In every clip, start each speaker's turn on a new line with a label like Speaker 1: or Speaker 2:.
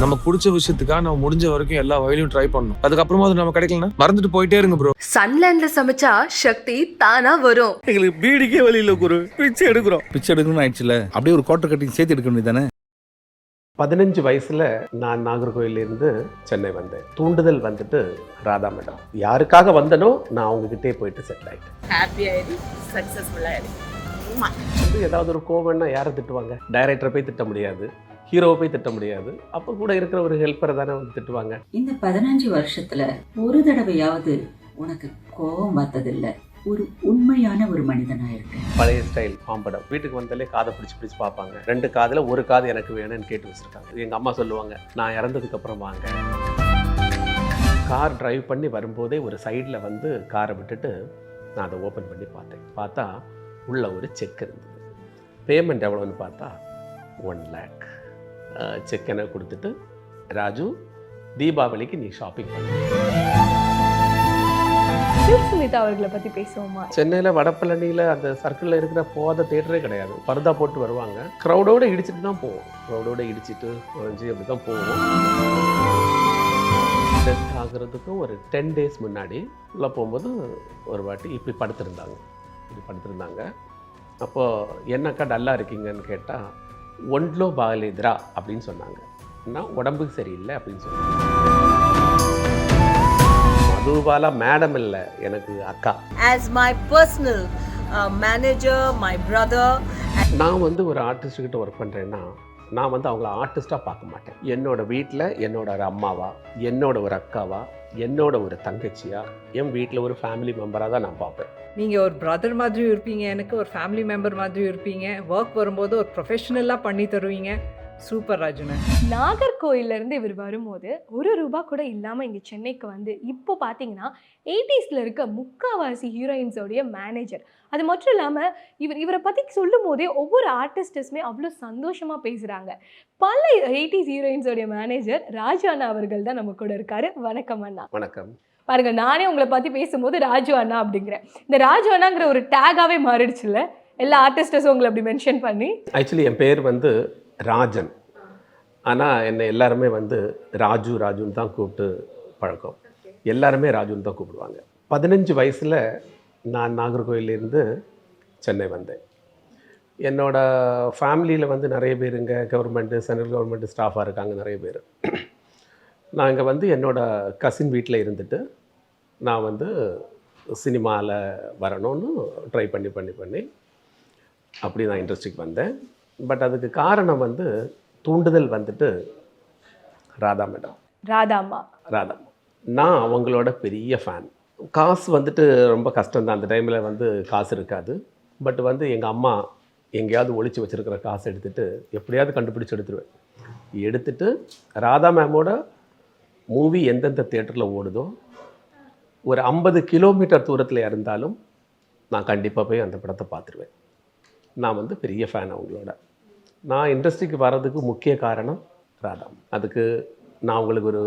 Speaker 1: நமக்கு பிடிச்ச விஷயத்துக்காக நம்ம முடிஞ்ச வரைக்கும் எல்லா வயலையும் ட்ரை பண்ணணும். அதுக்கப்புறமா அது நம்ம கிடைக்கலனா மறந்துட்டு போயிட்டே இருங்க ப்ரோ
Speaker 2: சன்லேண்ட்ல சமைச்சா சக்தி தானா வரும்.
Speaker 3: எங்களுக்கு பீடிக்கே வழி இல்லை குரு. பிச்சை எடுக்கிறோம். பிச்சை எடுக்கணும்னு ஆயிடுச்சுல. அப்படியே ஒரு கோட்டர் கட்டிங் சேர்த்து எடுக்க வேண்டியதானே
Speaker 4: பதினஞ்சு வயசுல நான் நாகர்கோயிலிருந்து சென்னை வந்தேன். தூண்டுதல் வந்துட்டு ராதா மேடம். யாருக்காக வந்தனோ நான் அவங்ககிட்டே போயிட்டு செட்டில் ஆயிட்டேன்.
Speaker 5: ஹாப்பியாயிரு சக்ஸஸ்ஃபுல்லாயிரு
Speaker 4: வந்து ஏதாவது ஒரு கோவம்னா யாரை திட்டுவாங்க? டைரக்டரை போய் திட்ட முடியாது. ஹீரோவை போய் திட்ட முடியாது. அப்போ கூட இருக்கிற ஒரு ஹெல்ப்பரை தானே வந்து திட்டுவாங்க.
Speaker 6: இந்த பதினஞ்சு வருஷத்துல ஒரு தடவையாவது உனக்கு கோபம் வந்ததில்ல. ஒரு உண்மையான ஒரு மனிதனா இருக்க
Speaker 4: பழைய ஸ்டைல் பாம்படம் வீட்டுக்கு வந்தாலே காதை பிடிச்சி பிடிச்சி பார்ப்பாங்க. ரெண்டு காதில் ஒரு காது எனக்கு வேணும்னு கேட்டு வச்சிருக்காங்க. எங்கள் அம்மா சொல்லுவாங்க நான் இறந்ததுக்கு அப்புறம் வாங்க. கார் டிரைவ் பண்ணி வரும்போதே ஒரு சைடில் வந்து காரை விட்டுட்டு நான் அதை ஓப்பன் பண்ணி பார்த்தேன். பார்த்தா உள்ள ஒரு செக் இருந்தது. பேமெண்ட் எவ்வளோன்னு பார்த்தா ஒன் லேக் செக் எனக்கு கொடுத்துட்டு ராஜு தீபாவளிக்கு நீ ஷாப்பிங் பண்ணு.
Speaker 7: சுமிதா அவர்களை பத்தி பேசுவோமா?
Speaker 4: சென்னையில் வடபழனியில் அந்த சர்க்கிளில் இருக்கிற போகாத தேட்டரே கிடையாது. பர்தா போட்டு வருவாங்க. க்ரௌடோட இடிச்சிட்டு தான் போவோம். க்ரௌடோட இடிச்சிட்டு குறைஞ்சி அப்படி தான் போவோம். டெத் ஆகுறதுக்கும் ஒரு டென் டேஸ் முன்னாடி உள்ளே போகும்போது ஒரு வாட்டி இப்படி படுத்திருந்தாங்க. இப்படி படுத்திருந்தாங்க. அப்போது என்னக்கா டல்லாக இருக்கீங்கன்னு கேட்டால் ஒன்லோ பாகலேத்ரா அப்படின்னு சொன்னாங்க. நான் உடம்புக்கு சரியில்லை அப்படின்னு சொன்னாங்க மதுபாலா மேடம் இல்லை எனக்கு அக்கா.
Speaker 5: As my personal uh, manager, my brother,
Speaker 4: நான் வந்து ஒரு ஆர்டிஸ்ட் கிட்ட ஒர்க் பண்ணுறேன்னா நான் வந்து அவங்கள ஆர்டிஸ்ட்டாக பார்க்க மாட்டேன். என்னோட வீட்டில் என்னோட ஒரு அம்மாவா என்னோட ஒரு அக்காவா என்னோட ஒரு தங்கச்சியா என் வீட்டில் ஒரு ஃபேமிலி மெம்பராக தான் நான் பார்ப்பேன்.
Speaker 8: நீங்கள் ஒரு பிரதர் மாதிரியும் இருப்பீங்க எனக்கு ஒரு ஃபேமிலி மெம்பர் மாதிரியும் இருப்பீங்க. ஒர்க் வரும்போது ஒரு ப்ரொஃபஷனலாக பண்ணி தருவீங்க. சூப்பர் ராஜுன.
Speaker 7: நாகர்கோயில்ல இருந்து இவர் வரும்போது ஒரு ரூபா கூட இல்லாம இங்க சென்னைக்கு வந்து இப்போ பாத்தீங்கன்னா எயிட்டிஸ்ல இருக்க முக்காவாசி ஹீரோயின்ஸோடைய மேனேஜர் அது மட்டும் இல்லாம இவர் இவரை பத்தி சொல்லும் போதே ஒவ்வொரு ஆர்டிஸ்டஸுமே அவ்வளோ சந்தோஷமா பேசுறாங்க. பல எயிட்டிஸ் ஹீரோயின்ஸோடைய மேனேஜர் ராஜு அண்ணா அவர்கள் தான் நம்ம கூட இருக்காரு. வணக்கம் அண்ணா.
Speaker 4: வணக்கம்.
Speaker 7: பாருங்க நானே உங்களை பத்தி பேசும்போது ராஜு அண்ணா அப்படிங்கிறேன். இந்த ராஜு அண்ணாங்கிற ஒரு டேகாவே மாறிடுச்சுல்ல? எல்லா ஆர்டிஸ்டஸும் உங்களை அப்படி மென்ஷன் பண்ணி.
Speaker 4: ஆக்சுவலி என் பேர் வந்து ராஜன். ஆனால் என்னை எல்லாருமே வந்து ராஜு ராஜுன்னு தான் கூப்பிட்டு பழக்கம். எல்லாருமே ராஜுன்னு தான் கூப்பிடுவாங்க. பதினஞ்சு வயசில் நான் நாகர்கோயிலேருந்து சென்னை வந்தேன். என்னோடய ஃபேமிலியில் வந்து நிறைய பேர் இங்கே கவர்மெண்ட்டு சென்ட்ரல் கவர்மெண்ட் ஸ்டாஃபாக இருக்காங்க நிறைய பேர். நான் இங்கே வந்து என்னோட கசின் வீட்டில் இருந்துட்டு நான் வந்து சினிமாவில் வரணும்னு ட்ரை பண்ணி பண்ணி பண்ணி அப்படி நான் இண்டஸ்ட்ரிக்கு வந்தேன். பட் அதுக்கு காரணம் வந்து தூண்டுதல் வந்துட்டு ராதா மேடம்.
Speaker 7: ராதாம்மா
Speaker 4: ராதா நான் அவங்களோட பெரிய ஃபேன் காசு வந்துட்டு ரொம்ப கஷ்டம் தான். அந்த டைமில் வந்து காசு இருக்காது. பட் வந்து எங்கள் அம்மா எங்கேயாவது ஒளிச்சு வச்சுருக்கிற காசு எடுத்துட்டு எப்படியாவது கண்டுபிடிச்சு எடுத்துருவேன். எடுத்துட்டு ராதா மேமோட மூவி எந்தெந்த தேட்டரில் ஓடுதோ ஒரு ஐம்பது கிலோமீட்டர் தூரத்தில் இருந்தாலும் நான் கண்டிப்பாக போய் அந்த படத்தை பார்த்துருவேன். நான் வந்து பெரிய ஃபேன் அவங்களோட நான் இண்டஸ்ட்ரிக்கு வர்றதுக்கு முக்கிய காரணம் ராதா. அதுக்கு நான் அவங்களுக்கு ஒரு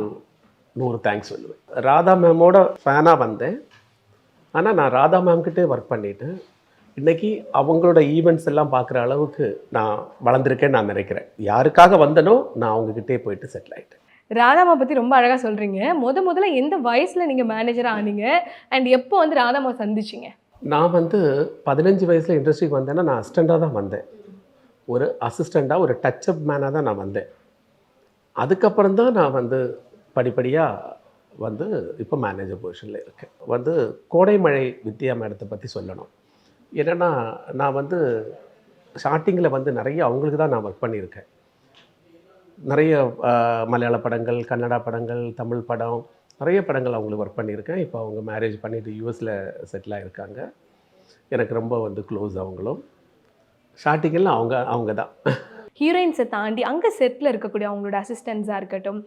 Speaker 4: நூறு தேங்க்ஸ் சொல்லுவேன். ராதா மேமோட ஃபேனாக வந்தேன். ஆனால் நான் ராதா மேம்கிட்டே ஒர்க் பண்ணிவிட்டு இன்றைக்கி அவங்களோட ஈவெண்ட்ஸ் எல்லாம் பார்க்குற அளவுக்கு நான் வளர்ந்துருக்கேன்னு நான் நினைக்கிறேன். யாருக்காக வந்தனோ நான் அவங்கக்கிட்டே போயிட்டு செட்டில் ஆகிட்டேன்
Speaker 7: ராதாமா பற்றி ரொம்ப அழகாக சொல்கிறீங்க முத முதல்ல எந்த வயசில் நீங்கள் மேனேஜராக ஆனீங்க? அண்ட் எப்போ வந்து ராதாமா சந்திச்சீங்க?
Speaker 4: நான் வந்து பதினஞ்சு வயசில் இண்டஸ்ட்ரிக்கு வந்தேன்னா நான் அசிஸ்டண்ட்டாக தான் வந்தேன். ஒரு அசிஸ்டண்ட்டாக ஒரு டச் அப் மேனாக தான் நான் வந்தேன். அதுக்கப்புறம் தான் நான் வந்து படிப்படியாக வந்து இப்போ மேனேஜர் பொசிஷனில் இருக்கேன். வந்து கோடைமழை வித்யா மேடத்தை பற்றி சொல்லணும். என்னென்னா நான் வந்து ஸ்டார்டிங்கில் வந்து நிறைய அவங்களுக்கு தான் நான் ஒர்க் பண்ணியிருக்கேன். நிறைய மலையாள படங்கள் கன்னடா படங்கள் தமிழ் படம் நிறைய படங்கள் அவங்களுக்கு ஒர்க் பண்ணியிருக்கேன். இப்போ அவங்க மேரேஜ் பண்ணிட்டு யூஎஸில் செட்டில் ஆகிருக்காங்க எனக்கு ரொம்ப வந்து க்ளோஸ் அவங்களும். ஸ்டார்டிங்கில் அவங்க அவங்க தான்
Speaker 7: ஹீரோயின்ஸை தாண்டி அங்கே செட்டில் இருக்கக்கூடிய அவங்களோட அசிஸ்டன்ஸாக இருக்கட்டும்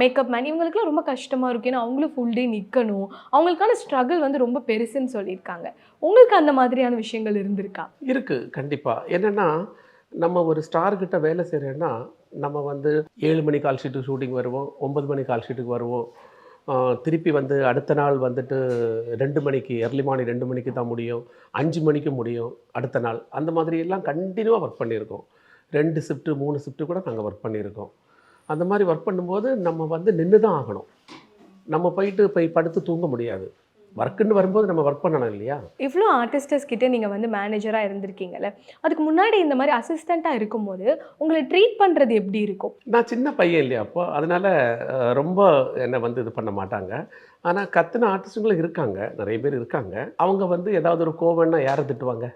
Speaker 7: மேக்கப் மேன் இவங்களுக்குலாம் ரொம்ப கஷ்டமாக இருக்கும் ஏன்னா அவங்களும் ஃபுல் டே நிற்கணும் அவங்களுக்கான ஸ்ட்ரகிள் வந்து ரொம்ப பெருசுன்னு சொல்லியிருக்காங்க. உங்களுக்கு அந்த மாதிரியான விஷயங்கள் இருந்திருக்கா?
Speaker 4: இருக்குது கண்டிப்பாக என்னென்னா நம்ம ஒரு ஸ்டார் கிட்ட வேலை செய்கிறேன்னா நம்ம வந்து ஏழு மணி கால் ஷீட்டு ஷூட்டிங் வருவோம் ஒம்பது மணி கால் ஷீட்டுக்கு வருவோம். திருப்பி வந்து அடுத்த நாள் வந்துட்டு ரெண்டு மணிக்கு எர்லி மார்னிங் ரெண்டு மணிக்கு தான் முடியும் அஞ்சு மணிக்கு முடியும் அடுத்த நாள். அந்த மாதிரி எல்லாம் கண்டினியூவாக ஒர்க் பண்ணியிருக்கோம். ரெண்டு ஷிஃப்ட்டு மூணு ஷிஃப்ட்டு கூட நாங்கள் ஒர்க் பண்ணியிருக்கோம். அந்த மாதிரி ஒர்க் பண்ணும்போது நம்ம வந்து நின்று தான் ஆகணும். நம்ம போயிட்டு போய் படுத்து தூங்க முடியாது. ஒர்க்குன்னு வரும்போது நம்ம ஒர்க் பண்ணணும் இல்லையா?
Speaker 7: இவ்வளோ ஆர்டிஸ்டர்ஸ் கிட்ட நீங்கள் வந்து மேனேஜராக இருந்திருக்கீங்கல்ல? அதுக்கு முன்னாடி இந்த மாதிரி அசிஸ்டண்ட்டாக இருக்கும்போது உங்களை ட்ரீட் பண்ணுறது எப்படி இருக்கும்?
Speaker 4: நான் சின்ன பையன் இல்லையா அப்போ? அதனால் ரொம்ப என்னை வந்து இது பண்ண மாட்டாங்க. ஆனால் கத்துன ஆர்டிஸ்ட்டுங்களும் இருக்காங்க. நிறைய பேர் இருக்காங்க. அவங்க வந்து ஏதாவது ஒரு கோவம்னா யாரை திட்டுவாங்க?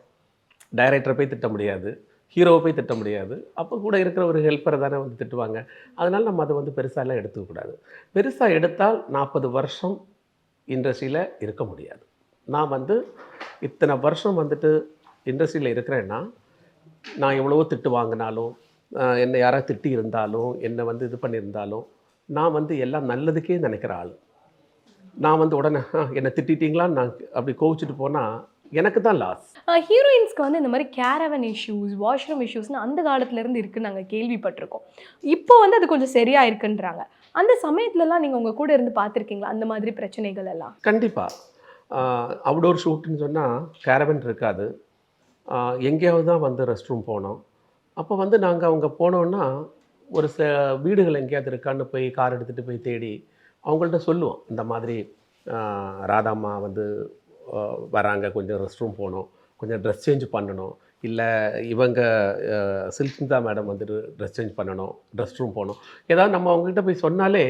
Speaker 4: டைரக்டரை போய் திட்ட முடியாது. ஹீரோவை போய் திட்ட முடியாது. அப்போ கூட இருக்கிற ஒரு ஹெல்ப்பரை தானே வந்து திட்டுவாங்க. அதனால் நம்ம அதை வந்து பெருசாலாம் எடுத்துக்கக்கூடாது பெருசாக எடுத்தால் நாற்பது வருஷம் இண்டஸ்ட்ரியில் இருக்க முடியாது. நான் வந்து இத்தனை வருஷம் வந்துட்டு இண்டஸ்ட்ரியில் இருக்கிறேன்னா நான் எவ்வளவோ திட்டு வாங்கினாலும் என்னை யாராவது திட்டி இருந்தாலும் என்னை வந்து இது பண்ணியிருந்தாலும் நான் வந்து எல்லாம் நல்லதுக்கே நினைக்கிற ஆள். நான் வந்து உடனே என்னை திட்டிட்டீங்களான்னு நான் அப்படி கோவிச்சுட்டு போனால் எனக்கு தான் லாஸ்
Speaker 7: ஹீரோயின்ஸ்க்கு வந்து இந்த மாதிரி கேரவன் இஷ்யூஸ் வாஷ்ரூம் இஷ்யூஸ்னு அந்த காலத்துலேருந்து இருக்குன்னு நாங்கள் கேள்விப்பட்டிருக்கோம். இப்போ வந்து அது கொஞ்சம் சரியாக இருக்குன்றாங்க. அந்த சமயத்துலலாம் நீங்கள் உங்கள் கூட இருந்து பார்த்துருக்கீங்களா? அந்த மாதிரி பிரச்சனைகள் எல்லாம்
Speaker 4: கண்டிப்பாக அவுடோர் ஷூட்டுன்னு சொன்னால் கேரவன் இருக்காது. எங்கேயாவது தான் வந்து ரெஸ்ட் ரூம் போனோம். அப்போ வந்து நாங்கள் அவங்க போனோன்னா ஒரு சில வீடுகள் எங்கேயாவது இருக்கான்னு போய் கார் எடுத்துகிட்டு போய் தேடி அவங்கள்ட்ட சொல்லுவோம். இந்த மாதிரி ராதாம்மா வந்து வராங்க. கொஞ்சம் ரெஸ்ட் ரூம் போகணும். கொஞ்சம் ட்ரெஸ் சேஞ்ச் பண்ணணும். இல்லை இவங்க சில்கிந்தா மேடம் வந்துட்டு ட்ரெஸ் சேஞ்ச் பண்ணணும் ட்ரெஸ் ரூம் போகணும். ஏதாவது நம்ம அவங்ககிட்ட போய் சொன்னாலே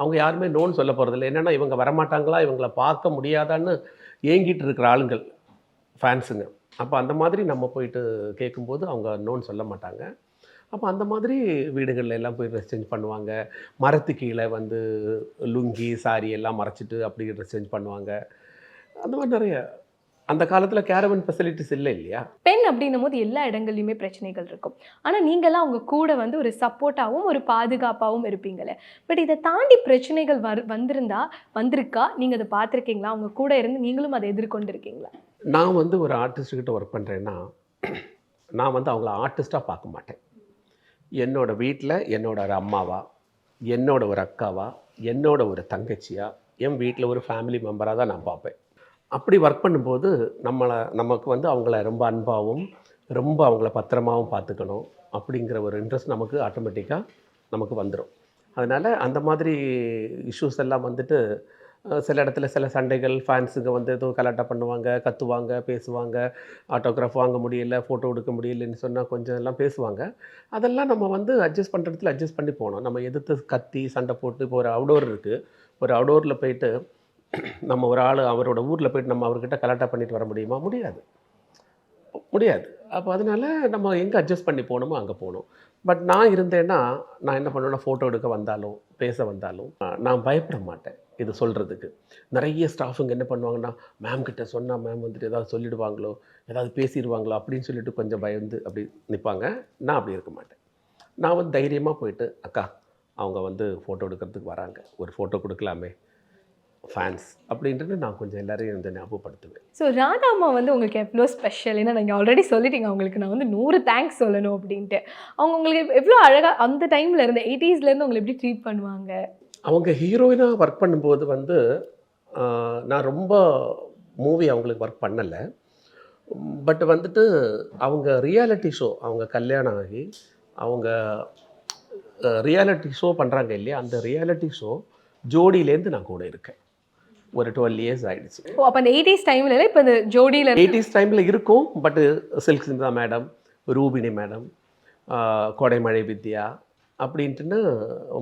Speaker 4: அவங்க யாருமே நோன்னு சொல்ல போகிறதில்ல என்னென்னா இவங்க வரமாட்டாங்களா? இவங்கள பார்க்க முடியாதான்னு ஏங்கிட்டு இருக்கிற ஆளுங்கள் ஃபேன்ஸுங்க அப்போ அந்த மாதிரி நம்ம போயிட்டு கேட்கும்போது அவங்க நோன்னு சொல்ல மாட்டாங்க. அப்போ அந்த மாதிரி வீடுகளில் எல்லாம் போய் ட்ரெஸ் சேஞ்ச் பண்ணுவாங்க. மரத்து கீழே வந்து லுங்கி சாரி எல்லாம் மறைச்சிட்டு அப்படி ட்ரெஸ் சேஞ்ச் பண்ணுவாங்க. அந்த மாதிரி நிறைய அந்த காலத்தில் கேரவன் ஃபெசிலிட்டிஸ் இல்லை இல்லையா?
Speaker 7: பெண் அப்படின்னும் போது எல்லா இடங்கள்லையுமே பிரச்சனைகள் இருக்கும். ஆனால் நீங்களாம் அவங்க கூட வந்து ஒரு சப்போர்ட்டாகவும் ஒரு பாதுகாப்பாகவும் இருப்பீங்களே பட் இதை தாண்டி பிரச்சனைகள் வரு வந்திருந்தா வந்திருக்கா? நீங்கள் அதை பார்த்துருக்கீங்களா? அவங்க கூட இருந்து நீங்களும் அதை எதிர்கொண்டிருக்கீங்களா?
Speaker 4: நான் வந்து ஒரு ஆர்டிஸ்ட்கிட்ட ஒர்க் பண்ணுறேன்னா நான் வந்து அவங்கள ஆர்டிஸ்ட்டாக பார்க்க மாட்டேன். என்னோட வீட்டில் என்னோட ஒரு அம்மாவா என்னோட ஒரு அக்காவா என்னோட ஒரு தங்கச்சியா என் வீட்டில் ஒரு ஃபேமிலி மெம்பராக தான் நான் பார்ப்பேன். அப்படி ஒர்க் பண்ணும்போது நம்மளை நமக்கு வந்து அவங்கள ரொம்ப அன்பாகவும் ரொம்ப அவங்கள பத்திரமாகவும் பார்த்துக்கணும் அப்படிங்கிற ஒரு இன்ட்ரெஸ்ட் நமக்கு ஆட்டோமேட்டிக்காக நமக்கு வந்துடும் அதனால் அந்த மாதிரி இஷ்யூஸ் எல்லாம் வந்துட்டு சில இடத்துல சில சண்டைகள் ஃபேன்ஸுங்க வந்து எதுவும் கலாட்டா பண்ணுவாங்க கத்துவாங்க பேசுவாங்க ஆட்டோகிராஃப் வாங்க முடியல ஃபோட்டோ எடுக்க முடியலன்னு சொன்னால் கொஞ்சம் எல்லாம் பேசுவாங்க. அதெல்லாம் நம்ம வந்து அட்ஜஸ்ட் பண்ணுறதுல அட்ஜஸ்ட் பண்ணி போகணும். நம்ம எதிர்த்து கத்தி சண்டை போட்டு இப்போ ஒரு அவுடோர் இருக்குது ஒரு அவுடோரில் போயிட்டு நம்ம ஒரு ஆள் அவரோட ஊரில் போயிட்டு நம்ம அவர்கிட்ட கலாட்டா பண்ணிட்டு வர முடியுமா? முடியாது. முடியாது. அப்போ அதனால நம்ம எங்கே அட்ஜஸ்ட் பண்ணி போகணுமோ அங்கே போகணும். பட் நான் இருந்தேன்னா நான் என்ன பண்ணுவேன்னா ஃபோட்டோ எடுக்க வந்தாலும் பேச வந்தாலும் நான் பயப்பட மாட்டேன் இது சொல்கிறதுக்கு நிறைய ஸ்டாஃபுங்க என்ன பண்ணுவாங்கன்னா மேம் கிட்ட சொன்னால் மேம் வந்துட்டு ஏதாவது சொல்லிடுவாங்களோ ஏதாவது பேசிடுவாங்களோ? அப்படின்னு சொல்லிட்டு கொஞ்சம் பயந்து அப்படி நிற்பாங்க நான் அப்படி இருக்க மாட்டேன். நான் வந்து தைரியமாக போயிட்டு அக்கா அவங்க வந்து ஃபோட்டோ எடுக்கிறதுக்கு வராங்க. ஒரு ஃபோட்டோ கொடுக்கலாமே. ஃபேன்ஸ் அப்படின்ட்டு நான் கொஞ்சம் எல்லாரையும் வந்து ஞாபகப்படுத்துவேன்.
Speaker 7: ஸோ ராதாம்மா வந்து உங்களுக்கு எவ்வளோ ஸ்பெஷல் ஏன்னா நீங்கள் ஆல்ரெடி சொல்லிட்டீங்க அவங்களுக்கு நான் வந்து நூறு தேங்க்ஸ் சொல்லணும் அப்படின்ட்டு. அவங்க உங்களுக்கு எவ்வளோ அழகாக அந்த டைமில் இருந்து 80s ல இருந்து உங்களை எப்படி ட்ரீட் பண்ணுவாங்க?
Speaker 4: அவங்க ஹீரோயினாக ஒர்க் பண்ணும்போது வந்து நான் ரொம்ப மூவி அவங்களுக்கு ஒர்க் பண்ணலை. பட் வந்துட்டு அவங்க ரியாலிட்டி ஷோ அவங்க கல்யாணம் ஆகி அவங்க ரியாலிட்டி ஷோ பண்ணுறாங்க இல்லையா? அந்த ரியாலிட்டி ஷோ ஜோடியிலேருந்து நான் கூட இருக்கேன். ஒரு டுவெல் இயர்ஸ் ஆயிடுச்சு.
Speaker 7: ஓ அப்போ அந்த எயிட்டிஸ் டைம்ல இப்போ இந்த ஜோடியில்
Speaker 4: எயிட்டிஸ் டைமில் இருக்கும் பட்டு சில்க் சிந்தா மேடம் ரூபினி மேடம் கொடைமழை வித்யா அப்படின்ட்டுன்னு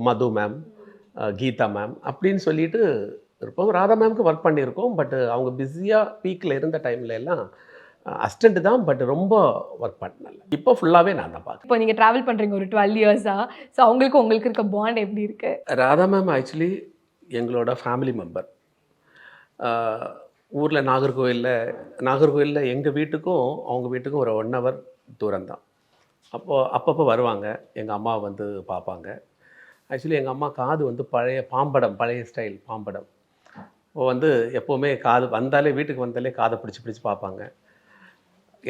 Speaker 4: மது மேம் கீதா மேம் அப்படின்னு சொல்லிட்டு இருப்போம். ராதா மேம்க்கு ஒர்க் பண்ணியிருக்கோம் பட் அவங்க பிஸியாக பீக்கில் இருந்த டைம்ல எல்லாம் அசிஸ்டண்ட் தான் பட் ரொம்ப ஒர்க் பண்ணல. இப்போ ஃபுல்லாகவே நான் தான் பார்க்குறேன்.
Speaker 7: இப்போ நீங்கள் ட்ராவல் பண்ணுறீங்க ஒரு டுவெல் இயர்ஸாக ஸோ அவங்களுக்கு உங்களுக்கு இருக்க பாண்ட் எப்படி இருக்கு?
Speaker 4: ராதா மேம் ஆக்சுவலி எங்களோட ஃபேமிலி மெம்பர் ஊரில் நாகர்கோவிலில் நாகர்கோவிலில் எங்கள் வீட்டுக்கும் அவங்க வீட்டுக்கும் ஒரு ஒன் ஹவர் தூரம் தான் அப்போது அப்பப்போ வருவாங்க. எங்கள் அம்மா வந்து பார்ப்பாங்க. ஆக்சுவலி எங்கள் அம்மா காது வந்து பழைய பாம்படம் பழைய ஸ்டைல் பாம்படம். இப்போ வந்து எப்போவுமே காது வந்தாலே வீட்டுக்கு வந்தாலே காதை பிடிச்சி பிடிச்சி பார்ப்பாங்க.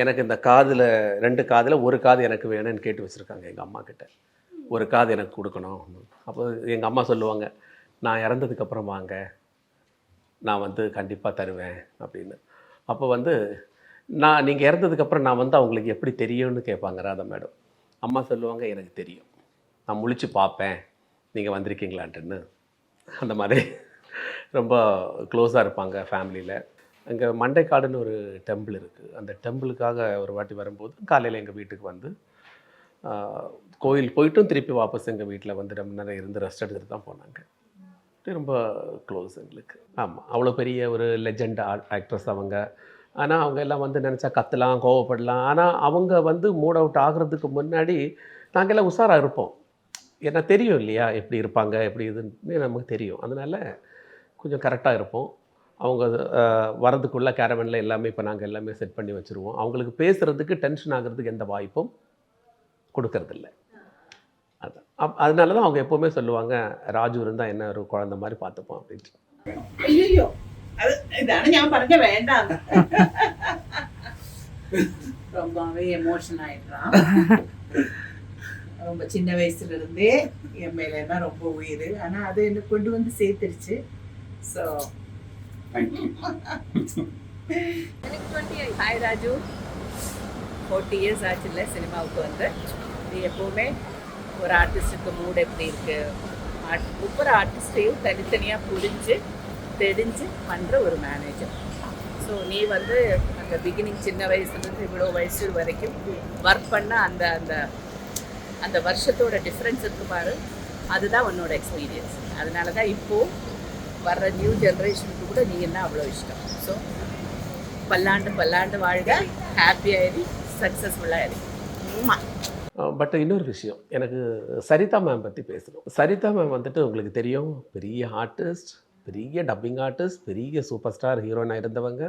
Speaker 4: எனக்கு இந்த காதில் ரெண்டு காதில் ஒரு காது எனக்கு வேணும்னு கேட்டு வச்சுருக்காங்க எங்கள் அம்மா கிட்ட. ஒரு காது எனக்கு கொடுக்கணும். அப்போ எங்கள் அம்மா சொல்லுவாங்க நான் இறந்ததுக்கப்புறம் வாங்க. நான் வந்து கண்டிப்பாக தருவேன் அப்படின்னு. அப்போ வந்து நான் நீங்கள் இறந்ததுக்கப்புறம் நான் வந்து அவங்களுக்கு எப்படி தெரியும்னு கேட்பாங்க ராதா மேடம். அம்மா சொல்லுவாங்க எனக்கு தெரியும். நான் முழிச்சு பார்ப்பேன். நீங்கள் வந்திருக்கீங்களான்ட்டுன்னு. அந்த மாதிரி ரொம்ப க்ளோஸாக இருப்பாங்க ஃபேமிலியில் அங்கே மண்டைக்காடுன்னு ஒரு டெம்பிள் இருக்குது அந்த டெம்பிளுக்காக ஒரு வாட்டி வரும்போது காலையில் எங்கள் வீட்டுக்கு வந்து கோயில் போயிட்டும் திருப்பி வாபஸ் எங்கள் வீட்டில் வந்து ரொம்ப நேரம் இருந்து ரெஸ்ட் எடுத்துகிட்டு தான் போனாங்க. ரொம்ப க்ளோஸ் எங்களுக்கு. ஆமாம் அவ்வளோ பெரிய ஒரு லெஜெண்ட் ஆக்ட்ரஸ் அவங்க. ஆனால் அவங்க எல்லாம் வந்து நினச்சா கத்தலாம் கோவப்படலாம். ஆனால் அவங்க வந்து மூட் அவுட் ஆகுறதுக்கு முன்னாடி நாங்கள் எல்லாம் உஷாராக இருப்போம். ஏன்னா தெரியும் இல்லையா? எப்படி இருப்பாங்க எப்படி இதுன்னு நமக்கு தெரியும். அதனால் கொஞ்சம் கரெக்டாக இருப்போம். அவங்க வரதுக்குள்ளே கேரவனில் எல்லாமே இப்போ நாங்கள் எல்லாமே செட் பண்ணி வச்சுருவோம். அவங்களுக்கு பேசுகிறதுக்கு டென்ஷன் ஆகிறதுக்கு எந்த வாய்ப்பும் கொடுக்கறதில்லை. அப் அதனால தான் அவங்க எப்போவுமே சொல்லுவாங்க ராஜு இருந்தால் என்ன ஒரு குழந்தை மாதிரி பார்த்துப்போம் அப்படின்ட்டு
Speaker 9: അയ്യോ അത് ഇതാണ് ഞാൻ പറഞ്ഞ വേണ്ട ரொம்பவே எமோஷன் ஆயிடுறான் ரொம்ப சின்ன வயசுல இருந்தே என் மேலனா ரொம்ப உயிர் ஆனா அது என்ன கொண்டு வந்து சேர்த்துருச்சு so
Speaker 5: hi Raju forty years ஆச்சுல்ல சினிமாவுக்கு வந்து இது எப்போவுமே ஒரு ஆர்டிஸ்ட்டுக்கு மூட் எப்படி இருக்கு? ஆர்ட் ஒவ்வொரு ஆர்டிஸ்டையும் தனித்தனியாக புரிஞ்சு தெரிஞ்சு பண்ணுற ஒரு மேனேஜர் ஸோ நீ வந்து அந்த பிகினிங் சின்ன வயசுலேருந்து இவ்வளோ வயசு வரைக்கும் ஒர்க் பண்ண அந்த அந்த அந்த வருஷத்தோட டிஃப்ரென்ஸ் இருக்கு பாரு. அதுதான் உன்னோட எக்ஸ்பீரியன்ஸ் அதனால தான் இப்போது வர்ற நியூ ஜென்ரேஷனுக்கு கூட நீ என்ன அவ்வளோ இஷ்டம்? ஸோ பல்லாண்டு பல்லாண்டு வாழ்க. ஹாப்பியாக இரு சக்ஸஸ்ஃபுல்லாக இரு ஆமாம்
Speaker 4: பட் இன்னொரு விஷயம். எனக்கு சரிதா மேம் பற்றி பேசணும். சரிதா மேம் வந்துட்டு உங்களுக்கு தெரியும். பெரிய ஆர்டிஸ்ட் பெரிய டப்பிங் ஆர்டிஸ்ட் பெரிய சூப்பர் ஸ்டார் ஹீரோனாக இருந்தவங்க.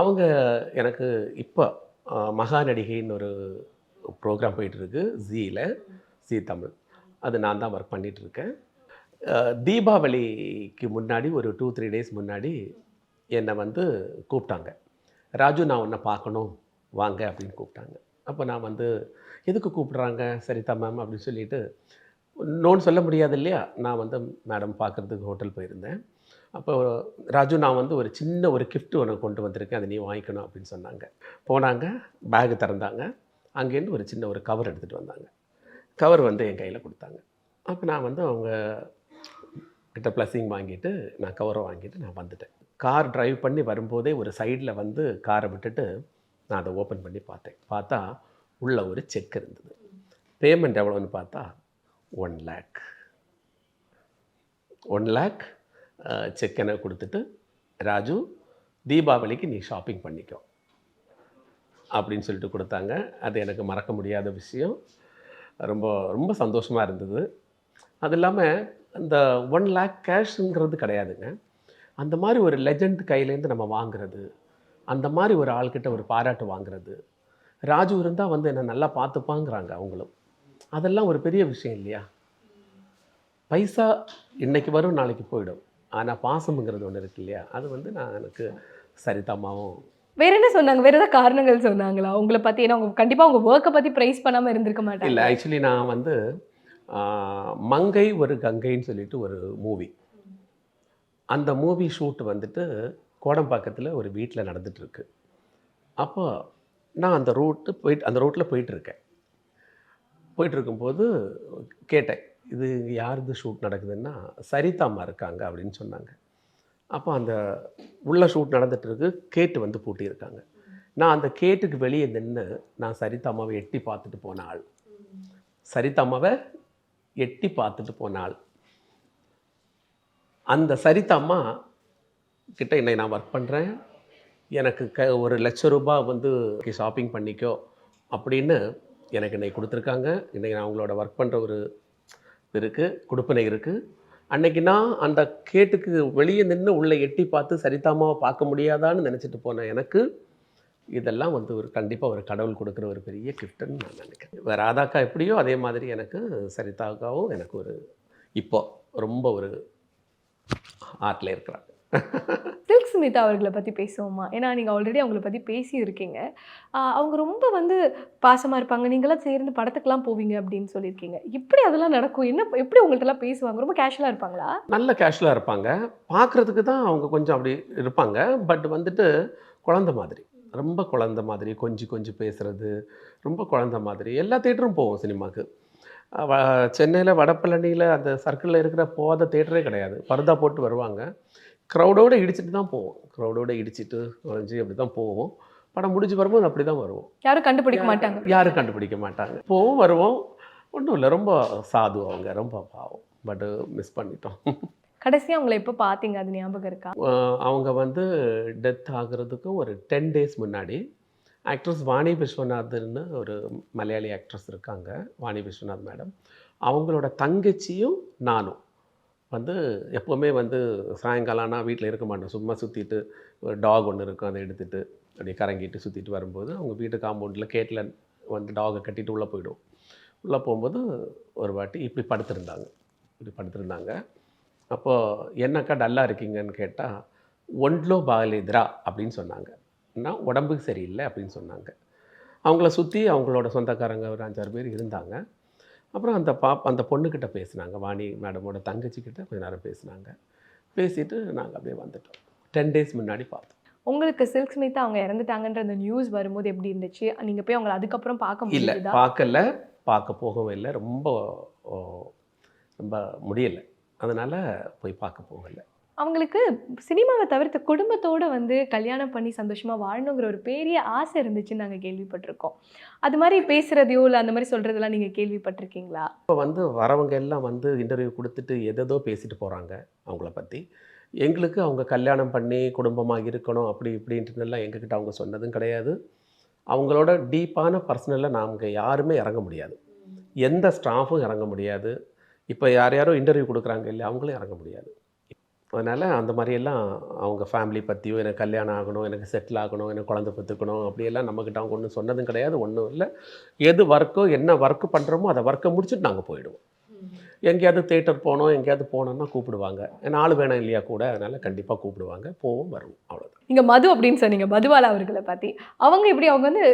Speaker 4: அவங்க எனக்கு இப்போ மகா நடிகைன்னு ஒரு ப்ரோக்ராம் போயிட்டுருக்கு ஜீயில் ஜீ தமிழ். அது நான் தான் ஒர்க் பண்ணிகிட்ருக்கேன் தீபாவளிக்கு முன்னாடி ஒரு டூ த்ரீ டேஸ் முன்னாடி என்னை வந்து கூப்பிட்டாங்க. ராஜு நான் உன்னை பார்க்கணும். வாங்க அப்படின்னு கூப்பிட்டாங்க. அப்போ நான் வந்து எதுக்கு கூப்பிட்றாங்க? சரிதா மேம் அப்படின்னு சொல்லிட்டு நோன்னு சொல்ல முடியாது இல்லையா? நான் வந்து மேடம் பார்க்குறதுக்கு ஹோட்டல் போயிருந்தேன். அப்போ ராஜு நான் வந்து ஒரு சின்ன ஒரு கிஃப்ட்டு உனக்கு கொண்டு வந்திருக்கேன். அதை நீ வாங்கிக்கணும் அப்படின்னு சொன்னாங்க. போனாங்க பேகு திறந்தாங்க. அங்கேருந்து ஒரு சின்ன ஒரு கவர் எடுத்துகிட்டு வந்தாங்க. கவர் வந்து என் கையில் கொடுத்தாங்க. அப்போ நான் வந்து அவங்க கிட்ட ப்ளஸ்ஸிங் வாங்கிட்டு நான் கவரை வாங்கிட்டு நான் வந்துட்டேன். கார் டிரைவ் பண்ணி வரும்போதே ஒரு சைடில் வந்து காரை விட்டுட்டு நான் அதை ஓப்பன் பண்ணி பார்த்தேன். பார்த்தா உள்ள ஒரு செக் இருந்தது. பேமெண்ட் எவ்வளோன்னு பார்த்தா ஒன் லேக் ஒன் லேக் செக்கனை கொடுத்துட்டு ராஜு தீபாவளிக்கு நீ ஷாப்பிங் பண்ணிக்கோ. அப்படின்னு சொல்லிட்டு கொடுத்தாங்க. அது எனக்கு மறக்க முடியாத விஷயம். ரொம்ப ரொம்ப சந்தோஷமாக இருந்தது. அது இல்லாமல் இந்த ஒன் லேக் கேஷுங்கிறது கிடையாதுங்க. அந்த மாதிரி ஒரு லெஜண்ட் கையிலேருந்து நம்ம வாங்குறது அந்த மாதிரி ஒரு ஆள்கிட்ட ஒரு பாராட்டு வாங்குறது ராஜு இருந்தால் வந்து என்னை நல்லா பார்த்துப்பாங்கிறாங்க அவங்களும். அதெல்லாம் ஒரு பெரிய விஷயம் இல்லையா? பைசா இன்னைக்கு வரும் நாளைக்கு போயிடும். ஆனால் பாசம்ங்கிறது ஒன்று இருக்கு இல்லையா? அது வந்து நான் எனக்கு சரிதாமாவும்
Speaker 7: வேற என்ன சொன்னாங்க? வேற ஏதாவது காரணங்கள் சொன்னாங்களா? உங்களை பத்தி? ஏன்னா அவங்க கண்டிப்பா உங்க ஒர்க்கை பத்தி பிரைஸ் பண்ணாம இருந்திருக்க
Speaker 4: இல்லை
Speaker 7: மாட்டாங்க
Speaker 4: ஆக்சுவலி நான் வந்து மங்கை ஒரு கங்கைன்னு சொல்லிட்டு ஒரு மூவி அந்த மூவி ஷூட் வந்துட்டு கோடம்பாக்கத்தில் ஒரு வீட்டில் நடந்துட்டுருக்கு அப்போ நான் அந்த ரூட்டு போயிட்டு அந்த ரோட்டில் போயிட்டுருக்கேன். போயிட்டுருக்கும்போது கேட்டேன் இது யாருது ஷூட் நடக்குதுன்னா சரிதாமா இருக்காங்க அப்படின்னு சொன்னாங்க. அப்போ அந்த உள்ள ஷூட் நடந்துகிட்ருக்கு கேட்டு வந்து பூட்டியிருக்காங்க. நான் அந்த கேட்டுக்கு வெளியே நின்று நான் சரிதாமாவை எட்டி பார்த்துட்டு போன ஆள். சரிதாமாவை எட்டி பார்த்துட்டு போன ஆள். அந்த சரிதாம்மா கிட்ட என்னை நான் ஒர்க் பண்ணுறேன் எனக்கு க ஒரு லட்ச ரூபாய் வந்து ஷாப்பிங் பண்ணிக்கோ அப்படின்னு எனக்கு இன்னைக்கு கொடுத்துருக்காங்க. இன்றைக்கி நான் அவங்களோட ஒர்க் பண்ணுற ஒரு இது இருக்குது கொடுப்பனை இருக்குது அன்னைக்கு நான் அந்த கேட்டுக்கு வெளியே நின்று உள்ளே எட்டி பார்த்து சரிதாமாவை பார்க்க முடியாதான்னு நினச்சிட்டு போனேன் எனக்கு இதெல்லாம் வந்து ஒரு கண்டிப்பாக ஒரு கடவுள் கொடுக்குற ஒரு பெரிய கிஃப்ட்டுன்னு நான் நினைக்கிறேன். வேறு ராதாக்கா எப்படியோ அதே மாதிரி எனக்கு சரிதாக்காவும் எனக்கு ஒரு இப்போ ரொம்ப ஒரு ஆர்ட்டில் இருக்கிறாங்க.
Speaker 7: சில்க் சுமிதா அவர்களை பற்றி பேசுவோமா? ஏன்னா நீங்கள் ஆல்ரெடி அவங்கள பற்றி பேசியிருக்கீங்க. அவங்க ரொம்ப வந்து பாசமாக இருப்பாங்க. நீங்களாம் சேர்ந்து படத்துக்கெல்லாம் போவீங்க அப்படின்னு சொல்லியிருக்கீங்க. எப்படி அதெல்லாம் நடக்கும். என்ன எப்படி உங்கள்ட்ட பேசுவாங்க? ரொம்ப கேஷுவலாக இருப்பாங்களா?
Speaker 4: நல்ல கேஷுவலாக இருப்பாங்க. பார்க்குறதுக்கு தான் அவங்க கொஞ்சம் அப்படி இருப்பாங்க. பட் வந்துட்டு குழந்த மாதிரி. ரொம்ப குழந்த மாதிரி. கொஞ்சி கொஞ்சி பேசுகிறது ரொம்ப குழந்த மாதிரி. எல்லா தேட்டரும் போவோம் சினிமாவுக்கு சென்னையில் வடபழனியில் அந்த சர்க்கிளில் இருக்கிற போகாத தேட்டரே கிடையாது. பர்தா போட்டு வருவாங்க. க்ரௌடோடு இடிச்சிட்டு தான் போவோம். க்ரௌடோடு இடிச்சிட்டு வரைஞ்சி அப்படி தான் போவோம். படம் முடிஞ்சு வரும்போது அப்படி தான் வருவோம்.
Speaker 7: யாரும் கண்டுபிடிக்க மாட்டாங்க.
Speaker 4: யாரும் கண்டுபிடிக்க மாட்டாங்க. போவோம் வருவோம். ஒன்றும் இல்லை ரொம்ப சாது அவங்க ரொம்ப பாவம். பட்டு மிஸ் பண்ணிட்டோம்.
Speaker 7: கடைசியா உங்களை எப்போ பார்த்தீங்க அது ஞாபகம் இருக்கா?
Speaker 4: அவங்க வந்து டெத் ஆகுறதுக்கும் ஒரு டென் டேஸ் முன்னாடி ஆக்ட்ரஸ் வாணி விஸ்வநாதன்னு ஒரு மலையாளி ஆக்ட்ரஸ் இருக்காங்க வாணி விஸ்வநாத் மேடம். அவங்களோட தங்கச்சியும் நானும். வந்து எப்போவுமே வந்து சாயங்காலம் ஆனால் வீட்டில் இருக்க மாட்டோம். சும்மா சுற்றிட்டு ஒரு டாக் ஒன்று இருக்கும் அதை எடுத்துகிட்டு அப்படியே கறங்கிட்டு சுற்றிட்டு வரும்போது அவங்க வீட்டு காம்பவுண்டில் கேட்டில் வந்து டாகை கட்டிட்டு உள்ளே போயிடும் உள்ளே போகும்போது ஒரு வாட்டி இப்படி படுத்திருந்தாங்க. இப்படி படுத்திருந்தாங்க. அப்போது என்னக்கா டல்லாக இருக்கீங்கன்னு கேட்டால் ஒன்ட்லோ பாகலேதிரா அப்படின்னு சொன்னாங்க. நான் உடம்புக்கு சரியில்லை அப்படின்னு சொன்னாங்க. அவங்கள சுற்றி அவங்களோட சொந்தக்காரங்க ஒரு அஞ்சாறு பேர் இருந்தாங்க. அப்புறம் அந்த பாப் அந்த பொண்ணுக்கிட்ட பேசினாங்க. வாணி மேடமோட தங்கச்சிக்கிட்ட கொஞ்ச நேரம் பேசினாங்க. பேசிட்டு நாங்கள் அப்படியே வந்துட்டோம். டென் டேஸ் முன்னாடி பார்த்தோம்.
Speaker 7: உங்களுக்கு சில்க் ஸ்மிதா அவங்க இறந்துட்டாங்கன்ற அந்த நியூஸ் வரும்போது எப்படி இருந்துச்சு? நீங்க போய் அவங்களை அதுக்கப்புறம் பார்க்க
Speaker 4: இல்லை
Speaker 7: முடியுதா
Speaker 4: பார்க்கல. பார்க்க போகவும் இல்லை. ரொம்ப ரொம்ப முடியலை. அதனால் போய் பார்க்க போகலை.
Speaker 7: அவங்களுக்கு சினிமாவை தவிர்த்து குடும்பத்தோட வந்து கல்யாணம் பண்ணி சந்தோஷமா வாழணுங்கிற ஒரு பெரிய ஆசை இருந்துச்சுன்னு நாங்க கேள்விப்பட்டிருக்கோம். அது மாதிரி பேசுறதையோ இல்லை அந்த மாதிரி சொல்றதெல்லாம் நீங்க கேள்விப்பட்டிருக்கீங்களா?
Speaker 4: இப்போ வந்து வரவங்க எல்லாம் வந்து இன்டர்வியூ கொடுத்துட்டு எதேதோ பேசிட்டு போகிறாங்க அவங்கள பற்றி எங்களுக்கு அவங்க கல்யாணம் பண்ணி குடும்பமாக இருக்கணும் அப்படி இப்படின்ட்டுலாம் எங்ககிட்ட அவங்க சொன்னதும் கிடையாது. அவங்களோட டீப்பான பர்சனலில் நாங்கள் யாருமே இறங்க முடியாது. எந்த ஸ்டாஃபும் இறங்க முடியாது. இப்போ யார் யாரோ இன்டர்வியூ கொடுக்குறாங்க இல்லையா அவங்களும் இறங்க முடியாது. அதனால் அந்த மாதிரியெல்லாம் அவங்க ஃபேமிலி பற்றியோ எனக்கு கல்யாணம் ஆகணும் எனக்கு செட்டில் ஆகணும் எனக்கு குழந்தை பெற்றுக்கணும் அப்படியெல்லாம் நம்மக்கிட்ட அவங்க ஒன்றும் சொன்னதும் கிடையாது ஒன்றும் இல்லை. எது ஒர்க்கோ என்ன ஒர்க்கு பண்ணுறோமோ அதை ஒர்க்கை முடிச்சுட்டு நாங்கள் போயிடுவோம். எங்கேயாவது தேட்டர் போனோம் எங்கேயாவது போனோம்னா கூப்பிடுவாங்க. ஏன்னா ஆள் வேணும் இல்லையா கூட அதனால் கண்டிப்பாக கூப்பிடுவாங்க. போவோம் வருவோம் அவ்வளோதான்
Speaker 7: நீங்க மது அப்படின்னு சொன்னீங்க மதுபாலா அவர்களை பத்தி. அவங்க எப்படி அவங்க வந்து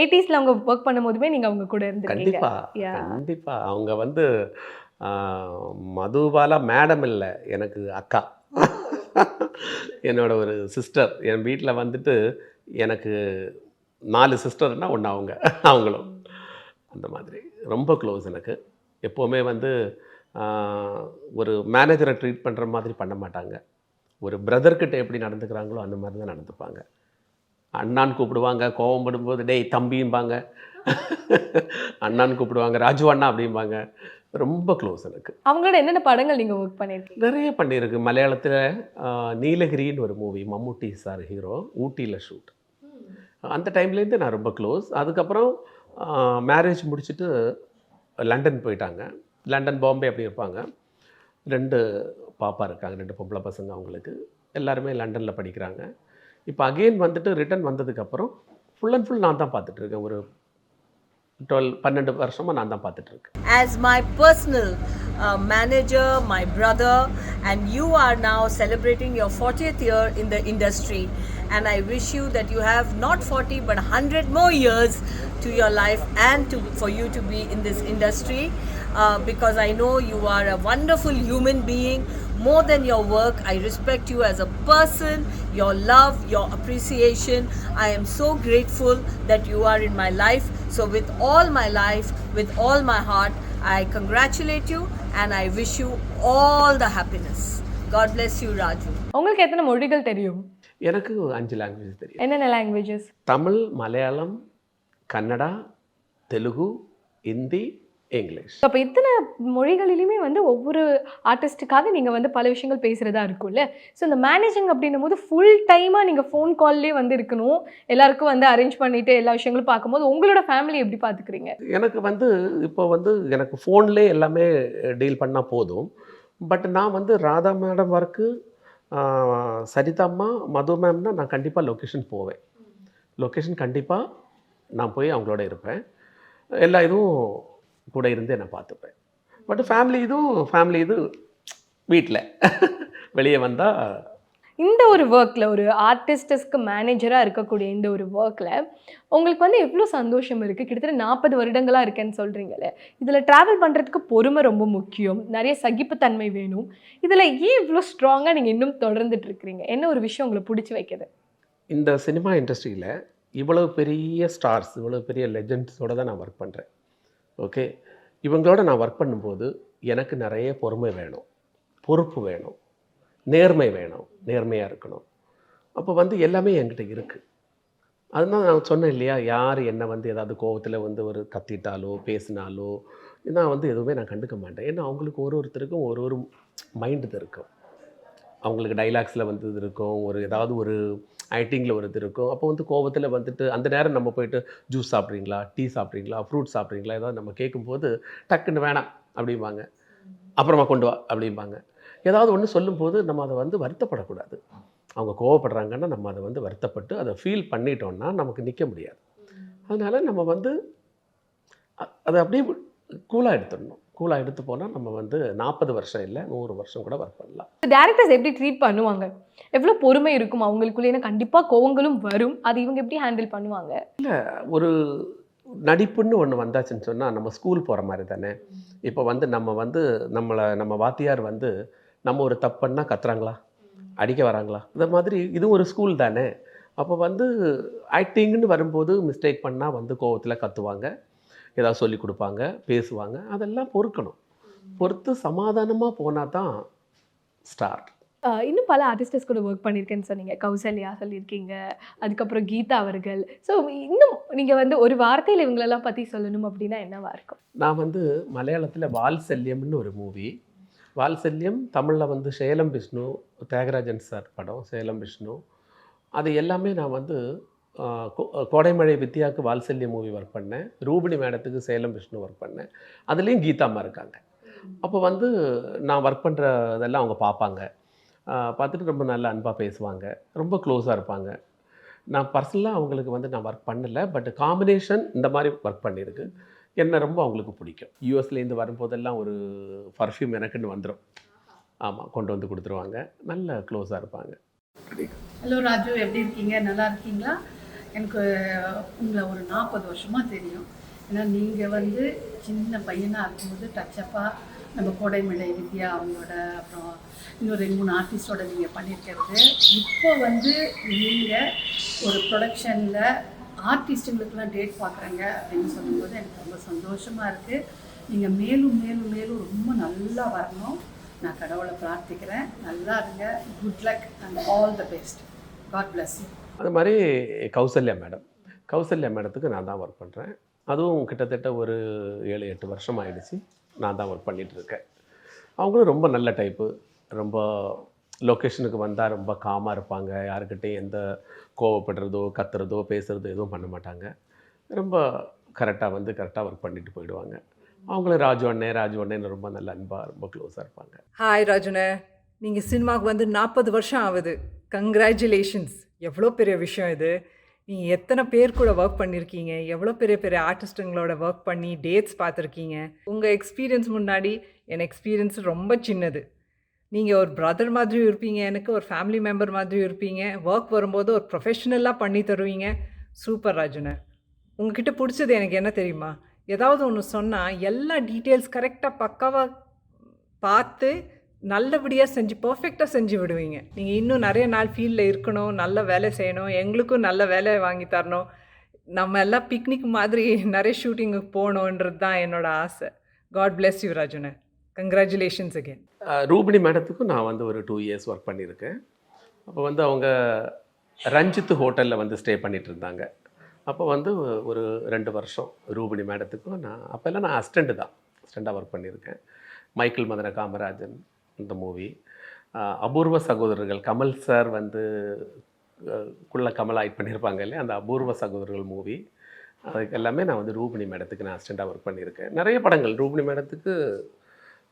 Speaker 7: எயிட்டிஸ்ல அவங்க ஒர்க் பண்ணும் போதுமே நீங்க அவங்க கூட இருந்திருக்கீங்க.
Speaker 4: கண்டிப்பாக. கண்டிப்பாக அவங்க வந்து மதுபாலா மேடம் இல்லை எனக்கு அக்கா. என்னோட ஒரு சிஸ்டர் என் வீட்டில் வந்துட்டு எனக்கு நாலு சிஸ்டர்னால் ஒன்று அவங்க அவங்களும். அந்த மாதிரி. ரொம்ப க்ளோஸ் எனக்கு. எப்போவுமே வந்து ஒரு மேனேஜரை ட்ரீட் பண்ணுற மாதிரி பண்ண மாட்டாங்க. ஒரு பிரதர்கிட்ட எப்படி நடந்துக்கிறாங்களோ அந்த மாதிரி தான் நடந்துப்பாங்க. அண்ணான்னு கூப்பிடுவாங்க கோவம் படும்போது டேய் தம்பிம்பாங்க அண்ணான்னு கூப்பிடுவாங்க ராஜு அண்ணா அப்படிம்பாங்க. ரொம்ப க்ளோஸ் எனக்கு.
Speaker 7: அவங்களோட என்னென்ன படங்கள் நீங்க ஒர்க் பண்ணிருக்கீங்க?
Speaker 4: நிறைய பண்ணியிருக்கு மலையாளத்தில் நீலகிரின்னு ஒரு மூவி மம்முட்டி சார் ஹீரோ ஊட்டியில் ஷூட் அந்த டைம்லேருந்து நான் ரொம்ப க்ளோஸ் அதுக்கப்புறம் மேரேஜ் முடிச்சுட்டு லண்டன் போயிட்டாங்க. லண்டன் பாம்பே அப்படி இருப்பாங்க. ரெண்டு பாப்பா இருக்காங்க ரெண்டு பொம்பளை பசங்க அவங்களுக்கு. எல்லாருமே லண்டனில் படிக்கிறாங்க. இப்போ அகெயின் வந்துட்டு ரிட்டர்ன் வந்ததுக்கப்புறம் ஃபுல் அண்ட் ஃபுல் நான் தான் பார்த்துட்டு இருக்கேன். ஒரு டுவெல் பன்னெண்டு வருஷமாக நான் தான் பார்த்துட்டு இருக்கேன்
Speaker 10: as my personal uh, manager, my brother, and you are now celebrating your 40th year in the industry. And I wish you that you have not 40 but 100 more years to your life and to, for you to be in this industry uh, because I know you are a wonderful human being. More than your work, I respect you as a person, your love, your appreciation. I am so grateful that you are in my life. So, with all my life, with all my heart, I congratulate you and I wish you all the happiness. God bless you, Raju.
Speaker 7: உங்களுக்கு எத்தனை மொழிகள் தெரியும்
Speaker 4: எனக்கு அஞ்சு language தெரியும்
Speaker 7: என்னென்ன languages
Speaker 4: Tamil Malayalam Kannada Telugu Hindi English.
Speaker 7: அப்போ இத்தனை மொழிகளிலுமே வந்து ஒவ்வொரு ஆர்டிஸ்ட்டுக்காக நீங்கள் வந்து பல விஷயங்கள் பேசுகிறதா இருக்கும்ல. ஸோ இந்த மேனேஜிங் அப்படின்னும் போது ஃபுல் டைமாக நீங்கள் ஃபோன் கால்லே வந்து இருக்கணும். எல்லாருக்கும் வந்து அரேஞ்ச் பண்ணிட்டு எல்லா விஷயங்களும் பார்க்கும்போது உங்களோட ஃபேமிலி எப்படி பார்த்துக்கிறீங்க?
Speaker 4: எனக்கு வந்து இப்போ வந்து எனக்கு ஃபோன்லேயே எல்லாமே டீல் பண்ணால் போதும். பட் நான் வந்து ராதா மேடம் ஒர்க்கு சரிதாம்மா மது மேம்னா நான் கண்டிப்பாக லொக்கேஷன் போவேன். லொக்கேஷன் கண்டிப்பாக நான் போய் அவங்களோட இருப்பேன். எல்லா இதுவும் கூட இருந்து நான் பார்த்துப்பேன். பட் ஃபேமிலி இதுவும் ஃபேமிலி இது வீட்டில் வெளியே வந்தால்
Speaker 7: இந்த ஒரு ஒர்க்கில் ஒரு ஆர்டிஸ்டஸ்க்கு மேனேஜராக இருக்கக்கூடிய இந்த ஒரு ஒர்க்கில் உங்களுக்கு வந்து எவ்வளோ சந்தோஷம் இருக்குது கிட்டத்தட்ட நாற்பது வருடங்களாக இருக்கேன்னு சொல்கிறீங்களே இதில் ட்ராவல் பண்ணுறதுக்கு பொறுமை ரொம்ப முக்கியம். நிறைய சகிப்புத்தன்மை வேணும். இதில் ஏன் இவ்வளோ ஸ்ட்ராங்காக நீங்கள் இன்னும் தொடர்ந்துட்டு இருக்கிறீங்க? என்ன ஒரு விஷயம் உங்களை பிடிச்சி வைக்குது?
Speaker 4: இந்த சினிமா இண்டஸ்ட்ரியில் இவ்வளவு பெரிய ஸ்டார்ஸ் இவ்வளோ பெரிய லெஜெண்ட்ஸோட தான் நான் ஒர்க் பண்ணுறேன் ஓகே இவங்களோட நான் ஒர்க் பண்ணும்போது எனக்கு நிறைய பொறுமை வேணும். பொறுப்பு வேணும். நேர்மை வேணும். நேர்மையாக இருக்கணும். அப்போ வந்து எல்லாமே என்கிட்ட இருக்குது அதுதான் நான் சொன்னேன் இல்லையா? யார் என்னை வந்து ஏதாவது கோபத்தில் வந்து ஒரு கத்திட்டாலோ பேசினாலோ நான் வந்து எதுவுமே நான் கண்டுக்க மாட்டேன். ஏன்னா அவங்களுக்கு ஒரு ஒருத்தருக்கும் ஒரு ஒரு மைண்டு இருக்கும். அவங்களுக்கு டைலாக்ஸில் வந்து இது இருக்கும். ஒரு ஏதாவது ஒரு ஆக்டிங்கில் ஒரு இது இருக்கும். அப்போ வந்து கோவத்தில் வந்துட்டு அந்த நேரம் நம்ம போயிட்டு ஜூஸ் சாப்பிட்றீங்களா? டீ சாப்பிட்றீங்களா? ஃப்ரூட் சாப்பிட்றீங்களா? ஏதாவது நம்ம கேட்கும்போது டக்குன்னு வேணாம் அப்படிம்பாங்க. அப்புறமா கொண்டு வா அப்படிம்பாங்க. ஏதாவது ஒன்று சொல்லும்போது நம்ம அதை வந்து வருத்தப்படக்கூடாது. அவங்க கோவப்படுறாங்கன்னா நம்ம அதை வந்து வருத்தப்பட்டு அதை ஃபீல் பண்ணிட்டோம்னா நமக்கு நிற்க முடியாது. அதனால் நம்ம வந்து அதை அப்படியே கூலாக எடுத்துடணும். கூலாக எடுத்து போனால் நம்ம வந்து நாற்பது வருஷம் இல்லை நூறு வருஷம் கூட ஒர்க் பண்ணலாம்.
Speaker 7: டேரக்டர்ஸ் எப்படி ட்ரீட் பண்ணுவாங்க? எவ்வளோ பொறுமை இருக்கும் அவங்களுக்குள்ளே ஏன்னா கண்டிப்பாக கோவங்களும் வரும். அது இவங்க எப்படி ஹேண்டில் பண்ணுவாங்க?
Speaker 4: ஒரு நடிப்புன்னு ஒன்று வந்தாச்சுன்னு சொன்னால் நம்ம ஸ்கூல் போகிற மாதிரி தானே? இப்போ வந்து நம்ம வந்து நம்மளை நம்ம வாத்தியார் வந்து நம்ம ஒரு தப்புன்னா கத்துறாங்களா? அடிக்க வராங்களா? இந்த மாதிரி இதுவும் ஒரு ஸ்கூல் தானே? அப்போ வந்து ஆக்டிங்னு வரும்போது மிஸ்டேக் பண்ணால் வந்து கோவத்தில் கத்துவாங்க. ஏதாவது சொல்லி கொடுப்பாங்க பேசுவாங்க அதெல்லாம் பொறுக்கணும். பொறுத்து சமாதானமாக போனால் தான் ஸ்டார்
Speaker 7: ஆஹ் இன்னும் பல ஆர்டிஸ்டர்ஸ் கூட ஒர்க் பண்ணியிருக்கேன்னு சொன்னீங்க. கௌசல்யா சொல்லியிருக்கீங்க. அதுக்கப்புறம் கீதா அவர்கள். ஸோ இன்னும் நீங்கள் வந்து ஒரு வார்த்தையில் இவங்களெல்லாம் பற்றி சொல்லணும் அப்படின்னா என்னவா இருக்கும்?
Speaker 4: நான் வந்து மலையாளத்தில் வால்சல்யம்னு ஒரு மூவி வால்சல்யம் தமிழில் வந்து சேலம் விஷ்ணு தியாகராஜன் சார் படம் சேலம் விஷ்ணு. அது எல்லாமே நான் வந்து கோடைமழை வித்யாவுக்கு வால்சல்யம் மூவி ஒர்க் பண்ணேன். ரூபினி மேடத்துக்கு சேலம் விஷ்ணு ஒர்க் பண்ணேன். அதுலேயும் கீதாம்மா இருக்காங்க. அப்போ வந்து நான் ஒர்க் பண்ணுறதெல்லாம் அவங்க பார்ப்பாங்க பார்த்துட்டு ரொம்ப நல்ல அன்பாக பேசுவாங்க. ரொம்ப க்ளோஸாக இருப்பாங்க. நான் பர்சனலாக அவங்களுக்கு வந்து நான் ஒர்க் பண்ணலை. பட் காம்பினேஷன் இந்த மாதிரி ஒர்க் பண்ணியிருக்கு என்ன ரொம்ப அவங்களுக்கு பிடிக்கும். யூஎஸ்லேருந்து வரும்போதெல்லாம் ஒரு பர்ஃப்யூம் எனக்குன்னு வந்துடும் ஆமாம் கொண்டு வந்து கொடுத்துருவாங்க. நல்ல க்ளோஸாக இருப்பாங்க.
Speaker 11: ஹலோ ராஜு. எப்படி இருக்கீங்க? நல்லா இருக்கீங்களா? எனக்கு உங்களை ஒரு நாற்பது வருஷமாக தெரியும். ஏன்னா நீங்கள் வந்து சின்ன பையனாக இருக்கும்போது டச்சப்பாக நம்ம கோடைமலை வித்யா அவங்களோட அப்புறம் இன்னும் ரெண்டு மூணு ஆர்டிஸ்டோட நீங்கள் பண்ணியிருக்கிறது இப்போ வந்து நீங்கள் ஒரு ப்ரொடக்ஷனில் ஆர்டிஸ்ட்டுங்களுக்கெல்லாம் டேட் பார்க்குறேங்க அப்படின்னு சொல்லும்போது எனக்கு ரொம்ப சந்தோஷமாக இருக்குது நீங்கள் மேலும் மேலும் மேலும் ரொம்ப நல்லா வரணும். நான் கடவுளை பிரார்த்திக்கிறேன். நல்லா இருங்க. Good luck and all the best god bless you
Speaker 4: அது மாதிரி கௌசல்யா மேடம். கௌசல்யா மேடத்துக்கு நான் தான் ஒர்க் பண்ணுறேன் அதுவும் கிட்டத்தட்ட ஒரு ஏழு எட்டு வருஷம் ஆகிடுச்சு நான் தான் ஒர்க் பண்ணிகிட்ருக்கேன் அவங்களும் ரொம்ப நல்ல டைப்பு ரொம்ப லொக்கேஷனுக்கு வந்தால் ரொம்ப காமாக இருப்பாங்க. யாருக்கிட்டையும் எந்த கோவப்படுறதோ கத்துறதோ பேசுகிறதோ எதுவும் பண்ண மாட்டாங்க. ரொம்ப கரெக்டாக வந்து கரெக்டாக ஒர்க் பண்ணிட்டு போயிடுவாங்க. அவங்களும் ராஜு அண்ணே ராஜு அண்ணேன்னு ரொம்ப நல்ல அன்பாக ரொம்ப க்ளோஸாக இருப்பாங்க.
Speaker 8: ஹாய் ராஜுனே நீங்கள் சினிமாவுக்கு வந்து நாற்பது வருஷம் ஆகுது. கங்க்ராச்சுலேஷன்ஸ் எவ்வளோ பெரிய விஷயம் இது? நீங்கள் எத்தனை பேர் கூட ஒர்க் பண்ணியிருக்கீங்க எவ்வளோ பெரிய பெரிய ஆர்டிஸ்ட்டுங்களோட ஒர்க் பண்ணி டேட்ஸ் பார்த்துருக்கீங்க? உங்கள் எக்ஸ்பீரியன்ஸ் முன்னாடி என் எக்ஸ்பீரியன்ஸ் ரொம்ப சின்னது. நீங்கள் ஒரு பிரதர் மாதிரியும் இருப்பீங்க எனக்கு ஒரு ஃபேமிலி மெம்பர் மாதிரியும் இருப்பீங்க. ஒர்க் வரும்போது ஒரு ப்ரொஃபஷனலாக பண்ணி தருவீங்க. சூப்பர் ராஜுனே. உங்ககிட்ட பிடிச்சது எனக்கு என்ன தெரியுமா? ஏதாவது ஒன்று சொன்னால் எல்லா டீட்டெயில்ஸ் கரெக்டாக பக்காவாக பார்த்து நல்லபடியாக செஞ்சு பர்ஃபெக்டாக செஞ்சு விடுவீங்க. நீங்கள் இன்னும் நிறைய நாள் ஃபீல்டில் இருக்கணும் நல்ல வேலை செய்யணும் எங்களுக்கும் நல்ல வேலை வாங்கி தரணும். நம்ம எல்லாம் பிக்னிக் மாதிரி நிறைய ஷூட்டிங்குக்கு போகணுன்றது தான் என்னோட ஆசை. காட் பிளெஸ் யூ ராஜுன. கங்க்ராச்சுலேஷன்ஸ் அகேன்
Speaker 4: ரூபிணி ரூபினி மேடத்துக்கும் நான் வந்து ஒரு டூ இயர்ஸ் ஒர்க் பண்ணியிருக்கேன். அப்போ வந்து அவங்க ரஞ்சித் ஹோட்டலில் வந்து ஸ்டே பண்ணிட்டு இருந்தாங்க அப்போ வந்து ஒரு ரெண்டு வருஷம் ரூபினி மேடத்துக்கும் நான் அப்போல்லாம் நான் அஸ்டண்ட்டு தான். அஸ்டண்ட்டாக ஒர்க் பண்ணியிருக்கேன். மைக்கேல் மதன காமராஜன் இந்த மூவி அபூர்வ சகோதரர்கள். கமல் சார் வந்து குள்ள கமல் ஆக்ட் பண்ணியிருப்பாங்க இல்லையா? அந்த அபூர்வ சகோதரர்கள் மூவி அதுக்கு எல்லாமே நான் வந்து ரூபினி மேடத்துக்கு நான் அசிஸ்டண்ட்டாக ஒர்க் பண்ணியிருக்கேன். நிறைய படங்கள். ரூபினி மேடத்துக்கு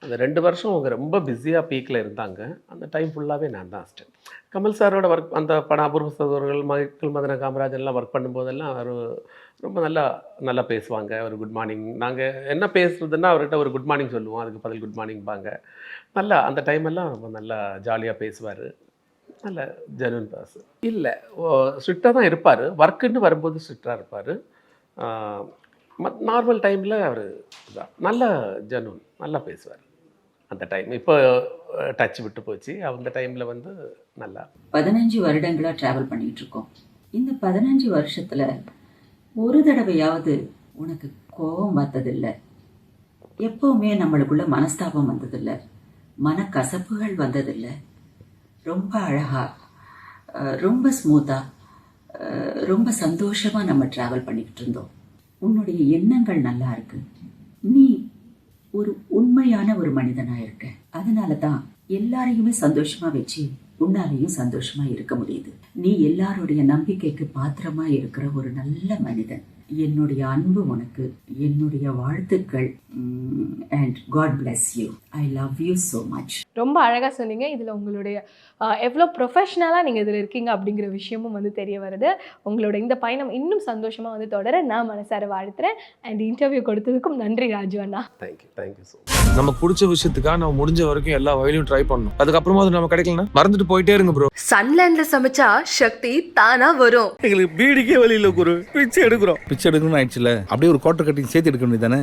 Speaker 4: அந்த ரெண்டு வருஷம் அவங்க ரொம்ப பிஸியாக பீக்கில் இருந்தாங்க. அந்த டைம் ஃபுல்லாகவே நான் தான் அசிஸ்டன்ட் கமல் சாரோட ஒர்க் அந்த படம் அபூர்வ சகோதரர்கள் மைக்கேல் மதன காமராஜர்லாம் ஒர்க் பண்ணும்போதெல்லாம் அவர் ரொம்ப நல்லா நல்லா பேசுவாங்க. ஒரு குட் மார்னிங் நாங்கள் என்ன பேசுறதுன்னா அவர்கிட்ட ஒரு குட் மார்னிங் சொல்லுவோம். அதுக்கு பதில் குட் மார்னிங்பாங்க நல்லா அந்த டைம் எல்லாம் ரொம்ப நல்லா ஜாலியாக பேசுவார். நல்ல ஜெனுவன் பாஸ் இல்லை ஸ்ட்ரிக்டாக தான் இருப்பார். ஒர்க்குன்னு வரும்போது ஸ்ட்ரிக்டாக இருப்பார். நார்மல் டைமில் அவர் நல்ல ஜெனுவன் நல்லா பேசுவார். அந்த டைம் இப்போ டச் விட்டு போச்சு. அந்த டைமில் வந்து நல்லா.
Speaker 6: பதினஞ்சு வருடங்களாக ட்ராவல் பண்ணிகிட்டு இருக்கோம். இந்த பதினஞ்சு வருஷத்தில் ஒரு தடவையாவது உனக்கு கோபம் வந்ததில்லை? எப்போவுமே நம்மளுக்குள்ள மனஸ்தாபம் வந்ததில்லை? மனக்கசப்புகள் வந்ததில்லை. ரொம்ப அழகாக ரொம்ப ஸ்மூத்தாக ரொம்ப சந்தோஷமாக நம்ம ட்ராவல் பண்ணிக்கிட்டு இருந்தோம். உன்னுடைய எண்ணங்கள் நல்லா இருக்கு. நீ ஒரு உண்மையான ஒரு மனிதனாக இருக்க. அதனால தான் எல்லாரையுமே சந்தோஷமாக வச்சு உன்னாலையும் சந்தோஷமாக இருக்க முடியுது. நீ எல்லாருடைய நம்பிக்கைக்கு பாத்திரமாக இருக்கிற ஒரு நல்ல மனிதன். என்னுடைய அன்பு உனக்கு என்னுடைய வாழ்த்துக்கள். And god bless you I love you so much
Speaker 7: ரொம்ப அழகாக சொன்னீங்க. இதில் உங்களுடைய எவ்வளோ ப்ரொஃபஷ்னலாக நீங்கள் இதில் இருக்கீங்க அப்படிங்கிற விஷயமும் வந்து தெரிய வருது. உங்களோட இந்த பயணம் இன்னும் சந்தோஷமாக வந்து தொடர நான் மனசார வாழ்த்துறேன். அண்ட் இன்டர்வியூ கொடுத்ததுக்கும் நன்றி ராஜு அண்ணா.
Speaker 4: Thank you thank you so
Speaker 1: நமக்கு பிடிச்ச விஷயத்துக்காக நம்ம முடிஞ்ச வரைக்கும் எல்லா வயலையும் ட்ரை பண்ணணும். அதுக்கப்புறமா அது நம்ம கிடைக்கலனா மறந்துட்டு போயிட்டே இருங்க ப்ரோ
Speaker 2: சன்லேண்ட்ல சமைச்சா சக்தி தானா வரும்.
Speaker 3: எங்களுக்கு பீடிக்கே வழி இல்லை குரு. பிச்சை எடுக்கிறோம். பிச்சை எடுக்கணும்னு ஆயிடுச்சுல. அப்படியே ஒரு குவார்டர் கட்டிங் சேர்த்து எடுக்க வேண்டியதானே